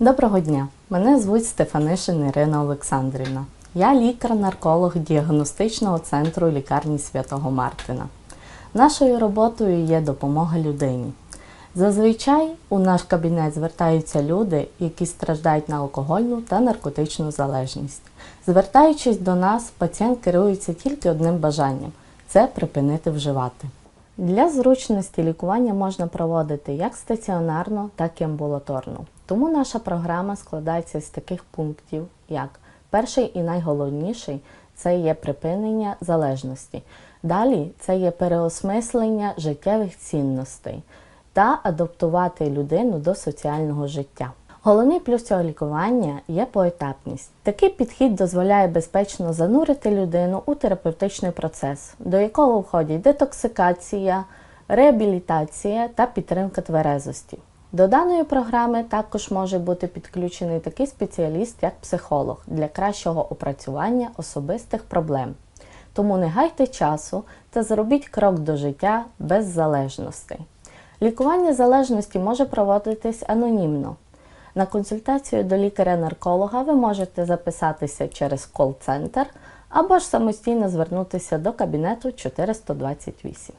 Доброго дня! Мене звуть Стефанишин Ірина Олександрівна. Я лікар-нарколог діагностичного центру лікарні Святого Мартина. Нашою роботою є допомога людині. Зазвичай у наш кабінет звертаються люди, які страждають на алкогольну та наркотичну залежність. Звертаючись до нас, пацієнт керується тільки одним бажанням це припинити вживати. Для зручності лікування можна проводити як стаціонарно, так і амбулаторно. Тому наша програма складається з таких пунктів, як перший і найголовніший це є припинення залежності. Далі це є переосмислення життєвих цінностей та адаптувати людину до соціального життя. Головний плюс цього лікування є поетапність. Такий підхід дозволяє безпечно занурити людину у терапевтичний процес, до якого входять детоксикація, реабілітація та підтримка тверезості. До даної програми також може бути підключений такий спеціаліст, як психолог, для кращого опрацювання особистих проблем. Тому не гайте часу та зробіть крок до життя без залежностей. Лікування залежності може проводитись анонімно. На консультацію до лікаря-нарколога ви можете записатися через кол-центр або ж самостійно звернутися до кабінету 428.